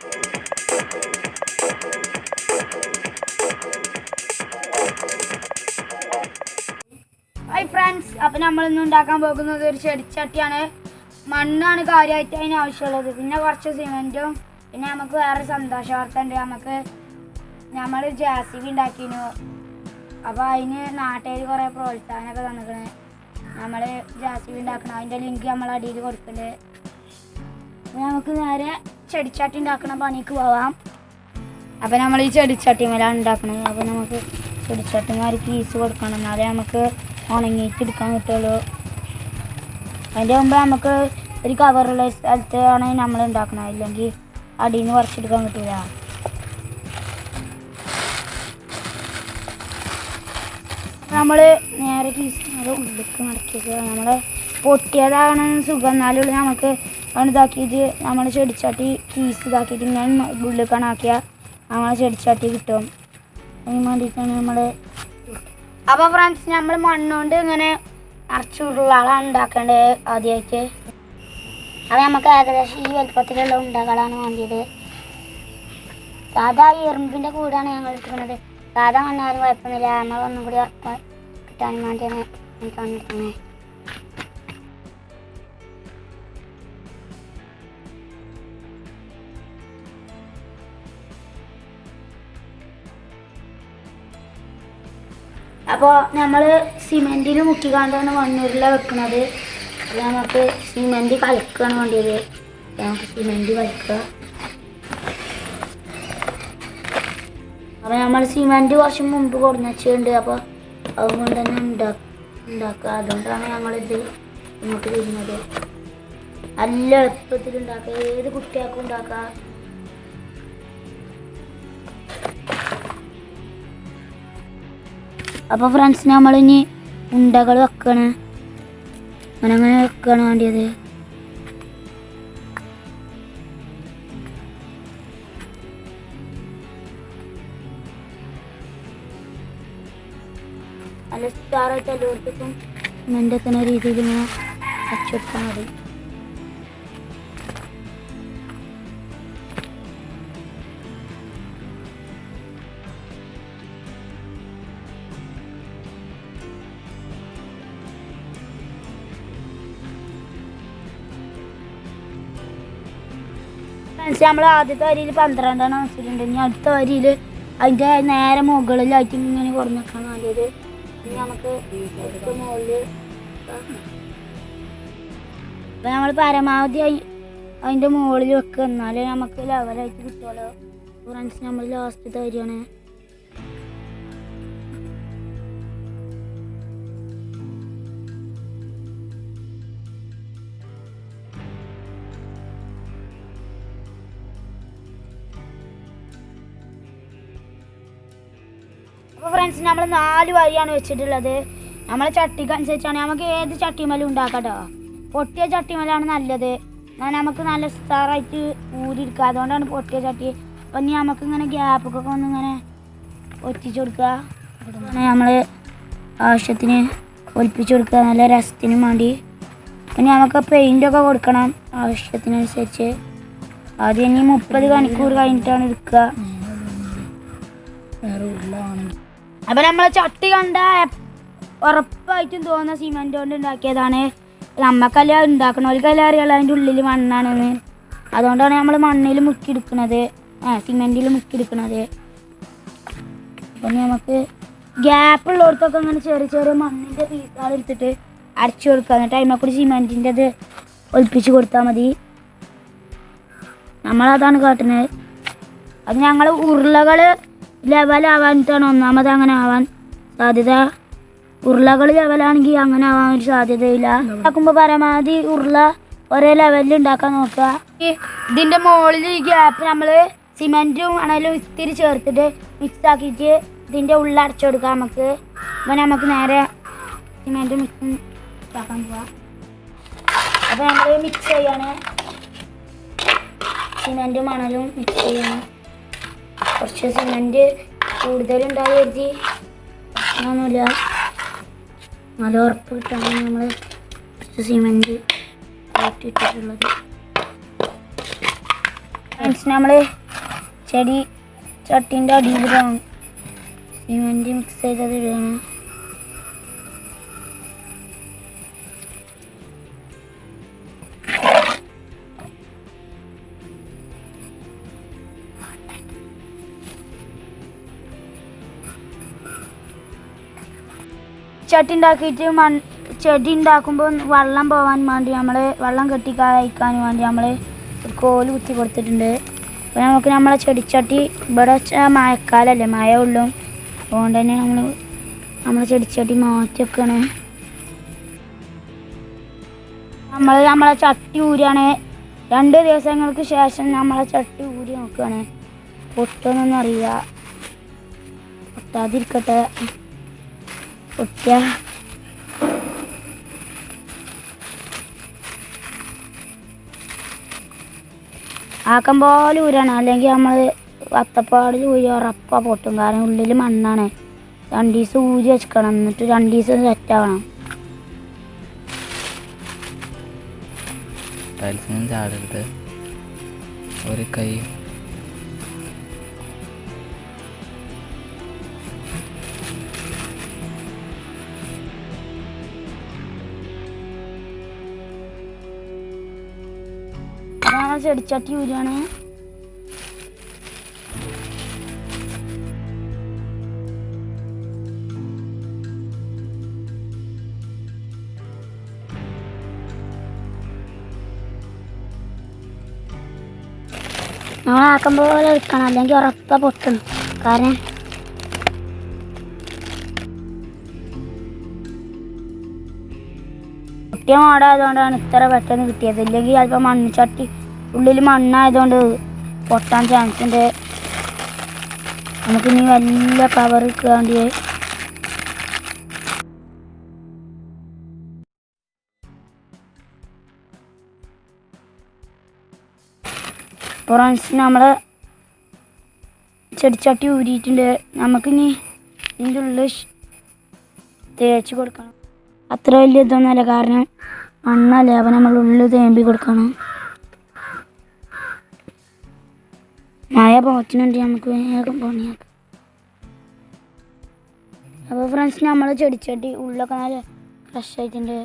Hi friends അപ്പം നമ്മളിന്ന് ഉണ്ടാക്കാൻ പോകുന്നത് ഒരു ചെടിച്ചട്ടിയാണ്. മണ്ണാണ് കാര്യമായിട്ട് അതിന് ആവശ്യമുള്ളത്. പിന്നെ കുറച്ച് സിമെന്റും പിന്നെ നമുക്ക് വേറെ സന്തോഷ വാർത്ത ഉണ്ട്. നമുക്ക് നമ്മൾ ജാസിബി ഉണ്ടാക്കിയിരുന്നു അപ്പോൾ അതിന് നാട്ടുകാർ കുറേ പ്രോത്സാഹനമൊക്കെ തന്നിക്കണ്. നമ്മൾ ജാസിബി ഉണ്ടാക്കണം അതിന്റെ ലിങ്ക് നമ്മൾ അടിയിൽ കൊടുക്കുന്നുണ്ട് നമുക്ക് നേരെ ചെടിച്ചട്ടി ഉണ്ടാക്കണ പണിക്ക് പോവാം. അപ്പോൾ നമ്മൾ ഈ ചെടിച്ചട്ടി മേലാണ് ഉണ്ടാക്കണത് അപ്പോൾ നമുക്ക് ചെടിച്ചട്ടിമാർ പീസ് കൊടുക്കണം. എന്നാലേ നമുക്ക് ഉണങ്ങിയിട്ട് എടുക്കാൻ കിട്ടുള്ളൂ അതിന്റെ മുമ്പ് നമുക്ക് ഒരു കവറുള്ള സ്ഥലത്ത് ആണ് നമ്മൾ ഉണ്ടാക്കുന്നത് ഇല്ലെങ്കിൽ അടിയിൽ നിന്ന് പറിച്ചെടുക്കാൻ കിട്ടില്ല നമ്മൾ നേരെ പീസ് ഉള്ളിലേക്ക് മടക്കിയത് നമ്മൾ പൊട്ടിയതാണ് സുഖം. എന്നാലും നമുക്ക് അവിടെ ഇതാക്കിയിട്ട് നമ്മൾ ചെടിച്ചാട്ടി കീസ് ഇതാക്കിയിട്ട് ഞാൻ ഉള്ളിൽ കണാക്കിയാൽ നമ്മളെ ചെടിച്ചാട്ടി കിട്ടും. അതിന് വേണ്ടിയിട്ടാണ് നമ്മൾ അപ്പോൾ ഫ്രണ്ട്സ് നമ്മൾ മണ്ണുകൊണ്ട് ഇങ്ങനെ അരച്ചുരുളാണ് ഉണ്ടാക്കേണ്ടത് ആദ്യമായിട്ട് അത് നമുക്ക് ഏകദേശം ഈ വലുപ്പത്തിലുള്ള ഉണ്ടകളാണ് വേണ്ടിയത്. സാധാ എറുമ്പിന്റെ കൂടാണ് ഞങ്ങൾ എടുക്കുന്നത് സാധാ മണ്ണാലും കുഴപ്പമൊന്നുമില്ല. നമ്മളൊന്നും കൂടി ഉറപ്പ് കിട്ടാൻ വേണ്ടിയാണ് എടുക്കുന്നത് അപ്പോൾ നമ്മൾ സിമെന്റിൽ മുക്കിക്കാണ്ടാണ് മണ്ണൂരില വെക്കുന്നത് അപ്പോൾ നമുക്ക് സിമെന്റ് കലക്കുകയാണ് വേണ്ടിയത്. നമുക്ക് സിമെന്റ് കലക്കുക അപ്പോൾ നമ്മൾ സിമെന്റ് കുറച്ച് മുമ്പ് കുറഞ്ഞുണ്ട് അപ്പോൾ അതുകൊണ്ട് തന്നെ ഉണ്ടാക്കുക ഉണ്ടാക്കുക. അതുകൊണ്ടാണ് ഞങ്ങളിത് ഇങ്ങോട്ട് വരുന്നത്. നല്ല എളുപ്പത്തിൽ ഉണ്ടാക്കുക. ഏത് കുട്ടികൾക്കും ഉണ്ടാക്കുക അപ്പോൾ ഫ്രണ്ട്സ് ഇനി ഉണ്ടകൾ വെക്കണ. അങ്ങനെ അങ്ങനെ വെക്കണ വേണ്ടിയത്? നല്ല സ്റ്റാറായിട്ട് എല്ലാവർക്കും സിമെന്റ് എത്തുന്ന രീതിയിൽ ഇങ്ങനെ വെച്ചെടുത്താൽ മതി ഫ്രണ്ട്സ് നമ്മൾ ആദ്യത്തെ വരിയിൽ പന്ത്രണ്ടെണ്ണം വെച്ചിട്ടുണ്ട് ഇനി അടുത്ത വരിയിൽ അതിന്റെ നേരെ മുകളിലായിട്ട് ഇങ്ങനെ കുറഞ്ഞ് നിൽക്കാൻ വേണ്ടിയത് ഇനി നമുക്ക് മുകളിൽ അപ്പം നമ്മൾ പരമാവധി അതിന്റെ മുകളിൽ വെക്കുക എന്നാലേ നമുക്ക് ലെവലായിട്ട് കിട്ടുമല്ലോ ഫ്രണ്ട്സ് നമ്മൾ ലാസ്റ്റ് വരിയാണ്. അപ്പോൾ ഫ്രണ്ട്സ് നമ്മൾ നാല് വരിയാണ് വെച്ചിട്ടുള്ളത്. നമ്മളെ ചട്ടിക്ക് അനുസരിച്ചാണ്. നമുക്ക് ഏത് ചട്ടിമലും ഉണ്ടാക്കാം കേട്ടോ പൊട്ടിയ ചട്ടിമലാണ് നല്ലത്. എന്നാൽ നമുക്ക് നല്ല സ്റ്റാറായിട്ട് ഊരിയിരിക്കുക അതുകൊണ്ടാണ് പൊട്ടിയ ചട്ടി. അപ്പം ഇനി നമുക്ക് ഇങ്ങനെ ഗ്യാപ്പൊക്കെ ഒന്ന് ഇങ്ങനെ ഒറ്റിച്ചു കൊടുക്കുക. നമ്മൾ ആവശ്യത്തിന് ഒലിപ്പിച്ചു കൊടുക്കുക. നല്ല രസത്തിനും വേണ്ടി. പിന്നെ നമുക്ക് പെയിന്റൊക്കെ കൊടുക്കണം ആവശ്യത്തിനനുസരിച്ച്. ആദ്യം ഇനി മുപ്പത് മണിക്കൂർ കഴിഞ്ഞിട്ടാണ് എടുക്കുക. അപ്പൊ നമ്മൾ ചട്ടി കണ്ട ഉറപ്പായിട്ടും തോന്നുന്ന സിമെന്റ് കൊണ്ട് ഉണ്ടാക്കിയതാണ്. നമ്മക്കല്ല ഉണ്ടാക്കണവർക്കല്ല അറിയാലോ അതിന്റെ ഉള്ളിൽ മണ്ണാണെന്ന്. അതുകൊണ്ടാണ് നമ്മൾ മണ്ണിൽ മുക്കിയെടുക്കണത്. ആ സിമെന്റിൽ മുക്കിയെടുക്കണത്. അപ്പം നമുക്ക് ഗ്യാപ്പ് ഉള്ളിടത്തൊക്കെ ഇങ്ങനെ ചെറിയ ചെറിയ മണ്ണിന്റെ പീസുകൾ എടുത്തിട്ട് അരച്ചു കൊടുക്കുക. എന്നിട്ട് അതിനെ കൂടി സിമെന്റിന്റെ ഇത് ഒലിപ്പിച്ച് കൊടുത്താൽ മതി. നമ്മളതാണ് കാട്ടുന്നത് അത് ഞങ്ങൾ ഉരുളകൾ ലെവലാവാനിട്ടാണ് ഒന്നാമത് അങ്ങനെ ആവാൻ സാധ്യത. ഉരുളകൾ ലെവലാണെങ്കിൽ അങ്ങനെ ആവാൻ ഒരു സാധ്യതയില്ല. ഉണ്ടാക്കുമ്പോൾ പരമാവധി ഉരുള ഒരേ ലെവലിൽ ഉണ്ടാക്കാൻ നോക്കുക ഇതിന്റെ മുകളിൽ ഈ ഗ്യാപ്പ് നമ്മൾ സിമെന്റും ആണെങ്കിലും ഇത്തിരി ചേർത്തിട്ട് മിക്സ് ആക്കിയിട്ട് ഇതിന്റെ ഉള്ളിൽ അടച്ചു കൊടുക്കാം നമുക്ക്. അപ്പൊ നമുക്ക് നേരെ സിമെന്റ് മിക്സ് ആക്കാൻ പോവാം. അപ്പോൾ നമ്മൾ മിക്സ് ചെയ്യാണ്. സിമെന്റും മണലും മിക്സ് ചെയ്യണം. കുറച്ച് സിമെന്റ് കൂടുതലുണ്ടായി കരുതി നല്ല ഉറപ്പ് കിട്ടാണ് നമ്മൾ കുറച്ച് സിമെന്റ് ഇട്ടിട്ടുള്ളത് നമ്മൾ ചെടി ചട്ടിന്റെ അടിയിലാണ്. സിമെന്റ് മിക്സ് ചെയ്തത് ഇടുകയാണ്. ചട്ടി ഉണ്ടാക്കിയിട്ട് മൺ ചെടി ഉണ്ടാക്കുമ്പോൾ വെള്ളം പോകാൻ വേണ്ടി നമ്മൾ വെള്ളം കെട്ടിക്കാതിരിക്കാൻ വേണ്ടി നമ്മൾ ഒരു കോൽ കുത്തി കൊടുത്തിട്ടുണ്ട്. അപ്പോൾ നമുക്ക് നമ്മളെ ചെടിച്ചട്ടി ഇവിടെ മഴക്കാലല്ലേ മഴ ഉള്ളും. അതുകൊണ്ട് തന്നെ നമ്മൾ നമ്മളെ ചെടിച്ചട്ടി മാറ്റി വെക്കണം. നമ്മൾ നമ്മളെ ചട്ടി ഊരാണ്. രണ്ട് ദിവസങ്ങൾക്ക് ശേഷം നമ്മളെ ചട്ടി ഊരി നോക്കുകയാണ് പൊട്ടൊന്നും അറിയില്ല പൊട്ടാതിരിക്കട്ടെ. പൊട്ടിയ ആക്കം പോലെ ഊരാണ്. അല്ലെങ്കിൽ നമ്മൾ വത്തപ്പാടിൽ ഊരി ഉറപ്പാ പൊട്ടും. കാരണം ഉള്ളിൽ മണ്ണാണ്. രണ്ട് ദിവസം ഊരി വെക്കണം എന്നിട്ട് രണ്ട് ദിവസം സെറ്റ് ആവണം ടൈൽസിനും ചാടരുത്. ഒരു കൈ അതാണ് ചെടിച്ചട്ടി ഊരാണ് നമ്മൾ ആക്കം പോലെ എടുക്കണം അല്ലെങ്കിൽ ഉറപ്പ പൊട്ടണം. കാരണം പൊട്ടിയ മാടായതുകൊണ്ടാണ് ഇത്ര പെട്ടെന്ന് കിട്ടിയത്. ഇല്ലെങ്കിൽ ചിലപ്പോൾ മണ്ണിച്ചട്ടി ഉള്ളിൽ മണ്ണായതുകൊണ്ട് പൊട്ടാൻ ചാൻസ് ഉണ്ട്. നമുക്കിനി വലിയ പവർ വേണ്ടി ഫ്രണ്ട്സ് നമ്മളെ ചെടിച്ചട്ടി ഊരിയിട്ടുണ്ട്. നമുക്കിനി ഇതിന്റെ ഉള്ളിൽ തേച്ച് കൊടുക്കണം. അത്ര വലിയ ഇതൊന്നുമല്ല. കാരണം മണ്ണല്ലേ അപ്പം ഉള്ളിൽ തേമ്പി കൊടുക്കണം. മഴ പോച്ചുന്നുണ്ട് നമുക്ക് വേഗം പണിയാക്കാം അപ്പോൾ ഫ്രണ്ട്സ് നമ്മൾ ചെടിച്ചട്ടി ഉള്ളൊക്കെ നല്ല ഫ്രഷ് ആയിട്ടുണ്ട്.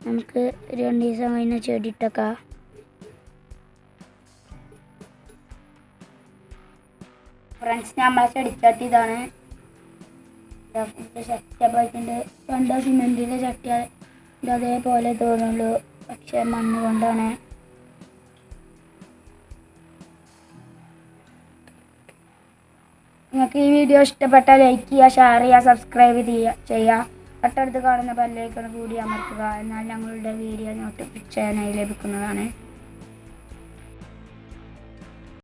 നമുക്ക് രണ്ട് ദിവസം കഴിഞ്ഞ ചെടി ഇട്ടേക്കാം. ഫ്രണ്ട്സ് നമ്മളെ ചെടിച്ചട്ടി ഇതാണ്. സെറ്റപ്പ് ആയിട്ടുണ്ട് രണ്ട് സിമെന്റിന്റെ ചട്ടി അതേപോലെ തോന്നുള്ളൂ പക്ഷെ മണ്ണ് കൊണ്ടാണ്. നിങ്ങൾക്ക് ഈ വീഡിയോ ഇഷ്ടപ്പെട്ടാൽ ലൈക്ക് ചെയ്യുക ഷെയർ ചെയ്യുക സബ്സ്ക്രൈബ് ചെയ്യുക ചെയ്യുക. തൊട്ടടുത്ത് കാണുന്ന ബെല്ലൈക്കൺ കൂടി അമർത്തുക. എന്നാൽ ഞങ്ങളുടെ വീഡിയോ നോട്ടിഫിക്കേഷനായി ലഭിക്കുന്നതാണ്.